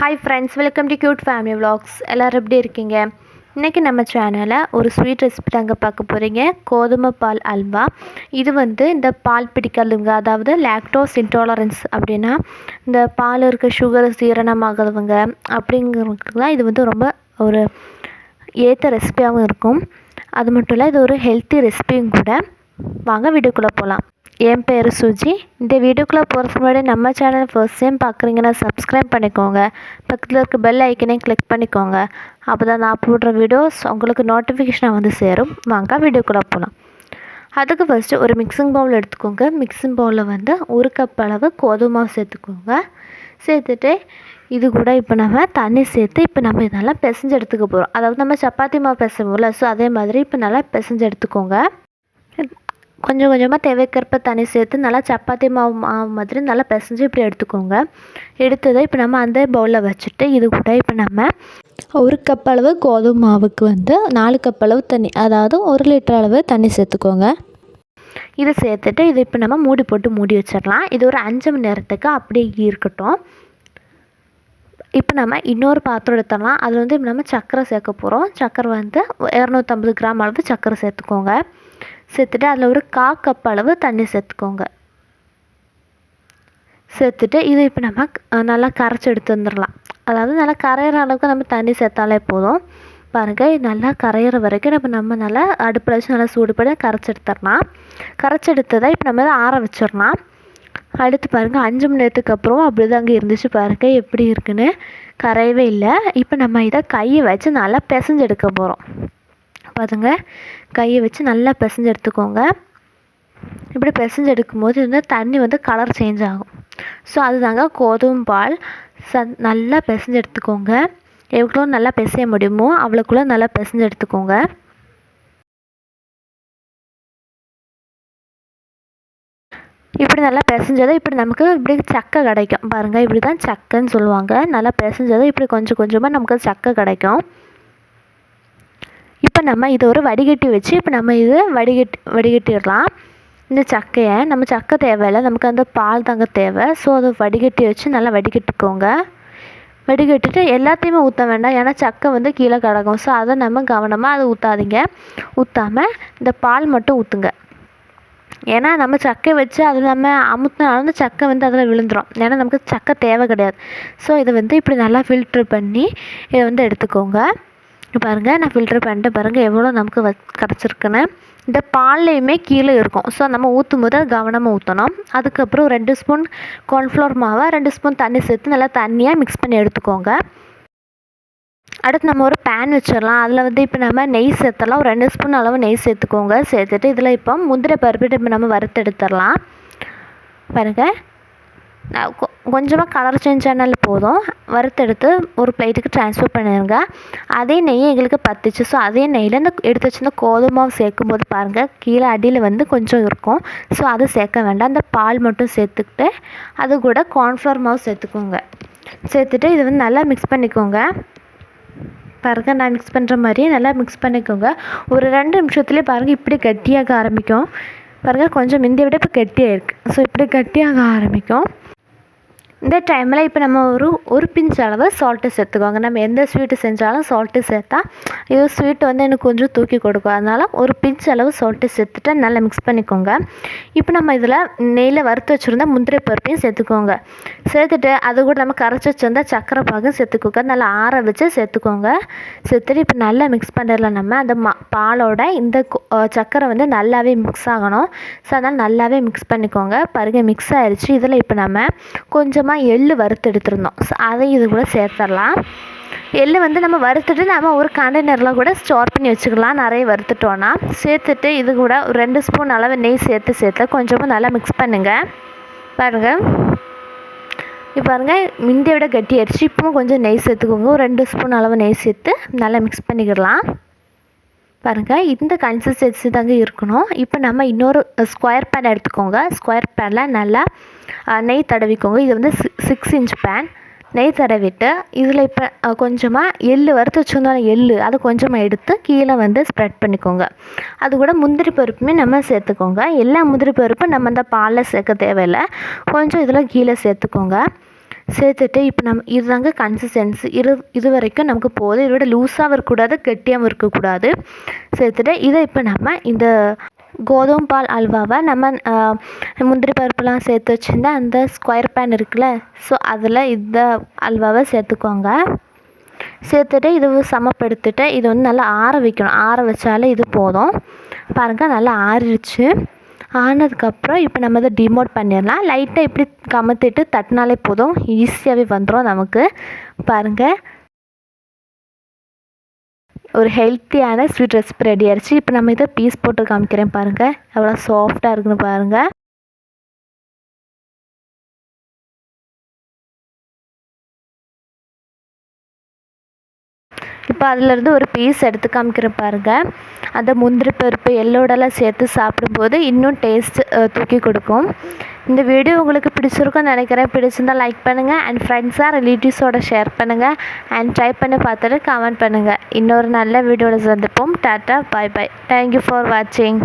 Hi friends welcome to cute family vlogs. எல்லோரும் எப்படி இருக்கீங்க? இன்றைக்கி நம்ம சேனலில் ஒரு ஸ்வீட் ரெசிபி தாங்க பார்க்க போகிறீங்க கோதுமை பால் அல்வா. இது வந்து இந்த பால் பிடிக்காதவங்க அதாவது லாக்டோஸ் இன்டாலரன்ஸ் அப்படின்னா இந்த பால் இருக்க சுகர் சீரணமாகிறவங்க அப்படிங்கிறவங்களுக்குலாம் இது வந்து ரொம்ப ஒரு ஏற்ற ரெசிபியாகவும் இருக்கும். அது மட்டும் இல்லை இது ஒரு ஹெல்த்தி ரெசிபியும் கூட. வாங்க வீடியோக்குள்ளே போகலாம் என் பேர் சுஜி. இந்த வீடியோக்குள்ளே போகிறதுக்கு முன்னாடி நம்ம சேனல் ஃபர்ஸ்ட் டைம் பார்க்குறீங்கன்னா சப்ஸ்கிரைப் பண்ணிக்கோங்க. பக்கத்தில் இருக்க பெல் ஐக்கனையும் கிளிக் பண்ணிக்கோங்க. அப்போ தான் நான் போடுற வீடியோஸ் உங்களுக்கு நோட்டிஃபிகேஷனாக வந்து சேரும். வாங்க வீடியோக்குள்ளே போகலாம் அதுக்கு ஃபஸ்ட்டு ஒரு மிக்சிங் பவுல் எடுத்துக்கோங்க. மிக்சிங் பவுலில் வந்து ஒரு கப் அளவு கோதுமை மாவு சேர்த்துக்கோங்க. சேர்த்துட்டு இது கூட இப்போ நம்ம தண்ணி சேர்த்து இப்போ நம்ம இதெல்லாம் பிசைஞ்சு எடுத்துக்க போகிறோம் அதாவது நம்ம சப்பாத்தி மாவு பிசைவோம்ல ஸோ அதே மாதிரி இப்போ நல்லா பிசைஞ்சு எடுத்துக்கோங்க. கொஞ்சம் கொஞ்சமாக தேவைக்கேற்ப தண்ணி சேர்த்து நல்லா சப்பாத்தி மாவு மாவு மாதிரி நல்லா பிசைஞ்சு இப்படி எடுத்துக்கோங்க. எடுத்ததை இப்போ நம்ம அந்த பவுலில் வச்சுட்டு இது கூட இப்போ நம்ம ஒரு கப் அளவு கோதுமை மாவுக்கு வந்து நாலு கப் அளவு தண்ணி அதாவது ஒரு லிட்டர் அளவு தண்ணி சேர்த்துக்கோங்க. இதை சேர்த்துட்டு இதை இப்போ நம்ம மூடி போட்டு மூடி வச்சிடலாம். இது ஒரு அஞ்சு மணி நேரத்துக்கு அப்படியே இருக்கட்டும். இப்போ நம்ம இன்னொரு பாத்திரம் எடுத்துடலாம். அதில் வந்து இப்போ நம்ம சர்க்கரை சேர்க்க போகிறோம் சர்க்கரை வந்து இரநூத்தம்பது கிராம் அளவு சர்க்கரை சேர்த்துக்கோங்க. சேர்த்துட்டு அதில் ஒரு கா கப் அளவு தண்ணி சேர்த்துக்கோங்க. சேர்த்துட்டு இதை இப்போ நம்ம நல்லா கரைச்சி எடுத்து வந்துடலாம். அதாவது நல்லா கரையிற அளவுக்கு நம்ம தண்ணி சேர்த்தாலே போதும். பாருங்கள் இது நல்லா கரையிற வரைக்கும் நம்ம நம்ம நல்லா அடுப்பில் வச்சு நல்லா சூடு பண்ணி கரைச்சி எடுத்துடலாம். கரைச்சி எடுத்ததை இப்போ நம்ம இதை ஆற வச்சிடலாம். அடுத்து பாருங்கள் அஞ்சு மணி நேரத்துக்கு அப்புறம் அப்படி தான் அங்கே இருந்துச்சு. பாருங்கள் எப்படி இருக்குன்னு. கரையவே இல்லை. இப்போ நம்ம இதை கையை வச்சு நல்லா பிசைஞ்சு எடுக்க போகிறோம் பாருங்க கையை வச்சு நல்லா பிசைஞ்சு எடுத்துக்கோங்க. இப்படி பிசைஞ்சு எடுக்கும்போது வந்து தண்ணி வந்து கலர் சேஞ்ச் ஆகும். ஸோ அதுதாங்க கோதுமை பால். ச நல்லா பிசைஞ்சு எடுத்துக்கோங்க. எவ்வளோ நல்லா பிசைய முடியுமோ அவ்வளோக்குள்ளே நல்லா பிசைஞ்சு எடுத்துக்கோங்க. இப்படி நல்லா பிசைஞ்சதை இப்படி நமக்கு இப்படி சக்கை கிடைக்கும். பாருங்கள் இப்படி தான் சக்கைன்னு சொல்லுவாங்க. நல்லா பிசைஞ்சதை இப்படி கொஞ்சம் கொஞ்சமாக நமக்கு சக்கை கிடைக்கும். இப்போ நம்ம இதை ஒரு வடிகட்டி வச்சு இப்போ நம்ம இது வடிகட்டி வடிகட்டிடலாம். இந்த சக்கையை நம்ம சக்கை தேவையில்லை நமக்கு அந்த பால் தாங்க தேவை. ஸோ அதை வடிகட்டி வச்சு நல்லா வடிகட்டிக்கோங்க. வடிகட்டிட்டு எல்லாத்தையுமே ஊற்ற வேண்டாம். ஏன்னா சக்கை வந்து கீழே கிடக்கும். ஸோ அதை நம்ம கவனமாக அதை ஊற்றாதீங்க ஊற்றாமல் இந்த பால் மட்டும் ஊற்றுங்க ஏன்னா நம்ம சக்கை வச்சு அது நம்ம அமுத்தினாலும் அந்த சக்கை வந்து அதில் விழுந்துடும் ஏன்னா நமக்கு சக்கை தேவை கிடையாது. ஸோ இதை வந்து இப்படி நல்லா ஃபில்ட்ரு பண்ணி இதை வந்து எடுத்துக்கோங்க. பாருங்கள் நான் ஃபில்ட்ரு பண்ணிட்டு பாருங்கள் எவ்வளோ நமக்கு வ கிடச்சிருக்குன்னு. இந்த பால்லையுமே கீழே இருக்கும். ஸோ நம்ம ஊற்றும் போது கவனமாக ஊற்றணும் அதுக்கப்புறம் ரெண்டு ஸ்பூன் கார்ன்ஃப்ளவர் மாவை ரெண்டு ஸ்பூன் தண்ணி சேர்த்து நல்லா தண்ணியாக மிக்ஸ் பண்ணி எடுத்துக்கோங்க. அடுத்து நம்ம ஒரு பேன் வச்சிடலாம். அதில் வந்து இப்போ நம்ம நெய் சேர்த்தலாம் ஒரு ரெண்டு ஸ்பூன் அளவு நெய் சேர்த்துக்கோங்க. சேர்த்துட்டு இதில் இப்போ முந்திரி பருப்பு இப்போ நம்ம வறுத்து எடுத்துடலாம் பாருங்கள் கொஞ்சமாக கலர் சேஞ்ச் ஆனாலும் போதும். வறுத்தெடுத்து ஒரு பிளேட்டுக்கு ட்ரான்ஸ்ஃபர் பண்ணிடுங்க அதே நெய் எங்களுக்கு பத்துச்சு. ஸோ அதே நெய்யில் இந்த எடுத்து வச்சுருந்த கோதுமை மாவு சேர்க்கும் போது பாருங்கள் கீழே அடியில் வந்து கொஞ்சம் இருக்கும். ஸோ அது சேர்க்க வேண்டாம். அந்த பால் மட்டும் சேர்த்துக்கிட்டு அது கூட கார்ன்ஃப்ளவர் மாவு சேர்த்துக்கோங்க. சேர்த்துட்டு இது வந்து நல்லா மிக்ஸ் பண்ணிக்கோங்க. பாருங்கள் நான் மிக்ஸ் பண்ணுற மாதிரியே நல்லா மிக்ஸ் பண்ணிக்கோங்க. ஒரு ரெண்டு நிமிஷத்துலேயே பாருங்கள் இப்படி கட்டியாக ஆரம்பிக்கும். பாருங்கள் கொஞ்சம் முந்தைய விட இப்போ கட்டியாக இருக்குது ஸோ இப்படி கட்டியாக ஆரம்பிக்கும். இந்த டைமில் இப்போ நம்ம ஒரு ஒரு பிஞ்ச் அளவு சால்ட்டு சேர்த்துக்கோங்க. நம்ம எந்த ஸ்வீட்டு செஞ்சாலும் சால்ட்டு சேர்த்தா இது ஸ்வீட் வந்து எனக்கு கொஞ்சம் தூக்கி கொடுக்கும். அதனால் ஒரு பிஞ்ச் அளவு சால்ட்டு சேர்த்துட்டு நல்லா மிக்ஸ் பண்ணிக்கோங்க. இப்போ நம்ம இதில் நெய்யில் வறுத்து வச்சுருந்தா முந்திரி பருப்பையும் சேர்த்துக்கோங்க. சேர்த்துட்டு அது கூட நம்ம கரைச்சி வச்சுருந்தா சக்கரை பாகம் சேர்த்துக்கோங்க. நல்லா ஆற வச்சு சேர்த்துக்கோங்க. சேர்த்துட்டு இப்போ நல்லா மிக்ஸ் பண்ணிடலாம் நம்ம. அந்த மா பாலோட இந்த சக்கரை வந்து நல்லாவே மிக்ஸ் ஆகணும். ஸோ அதனால் நல்லாவே மிக்ஸ் பண்ணிக்கோங்க. பாருங்கள் மிக்ஸ் ஆயிடுச்சு இதில் இப்போ நம்ம கொஞ்சமாக கொஞ்சமாக எள் வறுத்து எடுத்துருந்தோம். ஸோ அதையும் இது கூட சேர்த்துடலாம் எள் வந்து நம்ம வறுத்துட்டு நம்ம ஒரு கண்டெய்னரில் கூட ஸ்டோர் பண்ணி வச்சுக்கலாம். நிறைய வறுத்துட்டோன்னா சேர்த்துட்டு இது கூட ஒரு ரெண்டு ஸ்பூன் அளவு நெய் சேர்த்து சேர்த்து கொஞ்சமாக நல்லா மிக்ஸ் பண்ணுங்கள் பாருங்கள் இப்போ பாருங்கள் முந்தைய விட கட்டி அடிச்சு இப்பவும் கொஞ்சம் நெய் சேர்த்துக்கோங்க. ஒரு ரெண்டு ஸ்பூன் அளவு நெய் சேர்த்து நல்லா மிக்ஸ் பண்ணிக்கிடலாம். பாருங்கள் இந்த கன்சிஸ்டன்சி தாங்க இருக்கணும். இப்போ நம்ம இன்னொரு ஸ்கொயர் பேன் எடுத்துக்கோங்க. ஸ்கொயர் பேனில் நல்லா நெய் தடவிக்கோங்க. இது வந்து சிக்ஸ் இன்ச் பேன் நெய் தடவிட்டு இதில் இப்போ கொஞ்சமாக எள் வறுத்து வச்சுருந்தாலும் எள் அதை கொஞ்சமாக எடுத்து கீழே வந்து ஸ்ப்ரெட் பண்ணிக்கோங்க. அது கூட முந்திரி பருப்புமே நம்ம சேர்த்துக்கோங்க. எல்லா முந்திரி பருப்பும் நம்ம இந்த பாலில் சேர்க்க தேவையில்லை. கொஞ்சம் இதில் கீழே சேர்த்துக்கோங்க. சேர்த்துட்டு இப்போ நம்ம இதுதாங்க கன்சிஸ்டன்சி இரு இது வரைக்கும் நமக்கு போதும். இதோட லூஸாகவும் இருக்கக்கூடாது கெட்டியாகவும் இருக்கக்கூடாது. சேர்த்துட்டு இதை இப்போ நம்ம இந்த கோதுமை பால் அல்வாவை நம்ம முந்திரி பருப்புலாம் சேர்த்து வச்சுருந்தா அந்த ஸ்கொயர் பேன் இருக்குல்ல ஸோ அதில் இந்த அல்வாவை சேர்த்துக்கோங்க. சேர்த்துட்டு இது சமப்படுத்திட்டு இது வந்து நல்லா ஆற வைக்கணும். ஆற வச்சாலே இது போதும். பாருங்கள் நல்லா ஆறிடுச்சு. ஆனதுக்கப்புறம் இப்போ நம்ம இதை டிமோட் பண்ணிடலாம். லைட்டாக இப்படி கமத்திட்டு தட்டினாலே போதும். ஈஸியாகவே வந்துடும் நமக்கு. பாருங்கள் ஒரு ஹெல்த்தியான ஸ்வீட் ரெசிபி ரெடி ஆயிடுச்சு இப்போ நம்ம இதை பீஸ் போட்டு காமிக்கிறேன் பாருங்கள் எவ்வளோ சாஃப்டாக இருக்குன்னு பாருங்கள் இப்போ அதிலேருந்து ஒரு பீஸ் எடுத்து காமிக்கிறேன் பாருங்கள் அந்த முந்திரி பருப்பு எல்லோடெல்லாம் சேர்த்து சாப்பிடும்போது இன்னும் டேஸ்ட் தூக்கி கொடுக்கும். இந்த வீடியோ உங்களுக்கு பிடிச்சிருக்கும்னு நினைக்கிறேன். பிடிச்சிருந்தால் லைக் பண்ணுங்கள் அண்ட் ஃப்ரெண்ட்ஸாக ரிலேட்டிவ்ஸோட ஷேர் பண்ணுங்கள் அண்ட் ட்ரை பண்ணி பார்த்துட்டு கமெண்ட் பண்ணுங்கள் இன்னொரு நல்ல வீடியோவில் சந்திப்போம். Tata bye bye thank you for வாட்சிங்